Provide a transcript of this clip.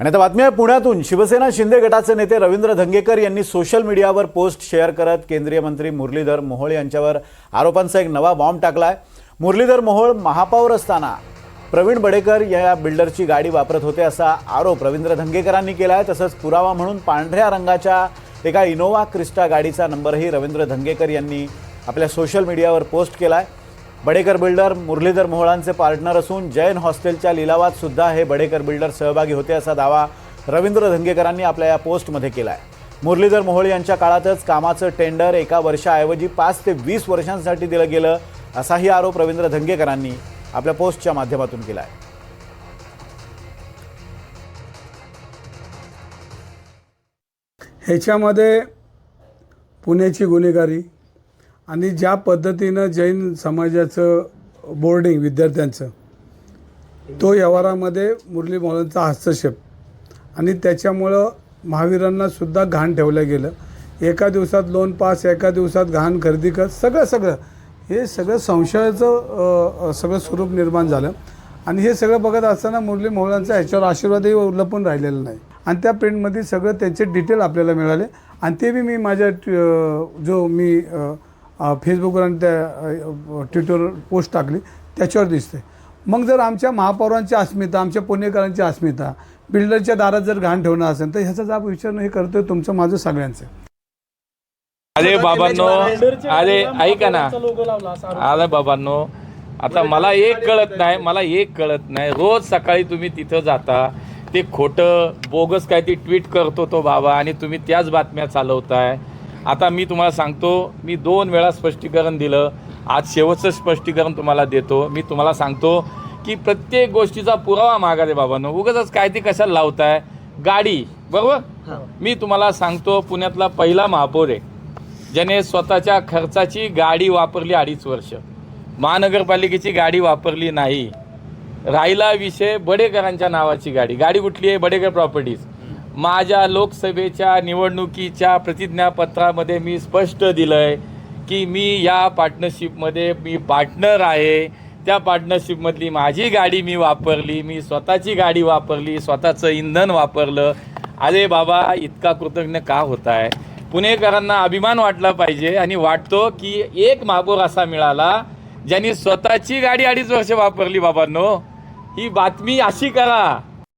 आणि आता बातमी आहे पुण्यातून. शिवसेना शिंदे गटाचे नेते रवींद्र धंगेकर यांनी सोशल मीडियावर पोस्ट शेअर करत केंद्रीय मंत्री मुरलीधर मोहोळ यांच्यावर आरोपांचा एक नवा बॉम्ब टाकला आहे मुरलीधर मोहोळ महापौर असताना प्रवीण बडेकर या बिल्डरची गाडी वापरत होते असा आरोप रवींद्र धंगेकरांनी केला आहे तसंच पुरावा म्हणून पांढऱ्या रंगाच्या एका इनोवा क्रिस्टा गाडीचा नंबरही रवींद्र धंगेकर यांनी आपल्या सोशल मीडियावर पोस्ट केला आहे बडेकर बिल्डर मुरलीधर मोहळांचे पार्टनर असून जैन हॉस्टेलच्या लिलावात सुद्धा हे बडेकर बिल्डर सहभागी होते असा दावा रवींद्र धंगेकरांनी आपल्या या पोस्टमध्ये केला आहे मुरलीधर मोहोळ यांच्या काळातच कामाचं टेंडर एका वर्षाऐवजी पाच ते वीस वर्षांसाठी दिलं गेलं असाही आरोप रवींद्र धंगेकरांनी आपल्या पोस्टच्या माध्यमातून केला आहे ह्याच्यामध्ये पुण्याची गुन्हेगारी आणि ज्या पद्धतीनं जैन समाजाचं बोर्डिंग विद्यार्थ्यांचं तो व्यवहारामध्ये मुरली मोहलांचा हस्तक्षेप. आणि त्याच्यामुळं महावीरांना सुद्धा घाण ठेवलं गेलं. एका दिवसात लोन पास एका दिवसात घाण खरेदी कर सगळं सगळं. हे सगळं संशयाचं सगळं स्वरूप निर्माण झालं. आणि हे सगळं बघत असताना मुरली मोहलांचा ह्याच्यावर आशीर्वादही उलपून राहिलेला नाही. आणि त्या प्रिंटमध्ये सगळं त्यांचे डिटेल आपल्याला मिळाले. आणि ते बी मी माझ्या जो मी फेसबुकवर आणि त्या ट्विटरवर पोस्ट टाकली. त्याच्यावर दिसते. मग जर आमच्या महापौरांची अस्मिता आमच्या पुणेकरांची अस्मिता बिल्डरच्या दारात जर घाण ठेवणं असेल तर ह्याचा जाब विचारणं हे करतोय तुमचं माझं सगळ्यांचं. अरे बाबांनो अरे ऐका ना. अरे बाबांनो आता मला एक कळत नाही मला एक कळत नाही. रोज सकाळी तुम्ही तिथं जाता ते खोटं बोगस काय ती ट्विट करतो तो बाबा आणि तुम्ही त्याच बातम्या चालवताय. आता मी तुम्हाला सांगतो मी दोन वेळा स्पष्टीकरण दिलं. आज शेवटचं स्पष्टीकरण तुम्हाला देतो. मी तुम्हाला सांगतो की प्रत्येक गोष्टीचा पुरावा मागा रे बाबांनो. उगाच काय ते कशाला लावताय? गाडी बरोबर? मी तुम्हाला सांगतो पुण्यातला पहिला महापौर आहे ज्याने स्वतःच्या खर्चाची गाडी वापरली अडीच वर्ष. महानगरपालिकेची गाडी वापरली नाही. राहिला विषय बडेकरांच्या नावाची गाडी. गाडी कुठली आहे? बडेकर प्रॉपर्टीज. माझ्या लोकसभेच्या निवडणुकीच्या प्रतिज्ञापत्रामध्ये मी स्पष्ट दिलं आहे की मी या पार्टनरशिपमध्ये मी पार्टनर आहे. त्या पार्टनरशिपमधली माझी गाडी मी वापरली मी स्वतःची गाडी वापरली स्वतःचं इंधन वापरलं. अरे बाबा इतका कृतज्ञ का होत आहे पुणेकरांना अभिमान वाटला पाहिजे आणि वाटतो की एक महापौर असा मिळाला ज्यांनी स्वतःची गाडी अडीच वर्ष वापरली बाबांनो. ही बातमी अशी करा.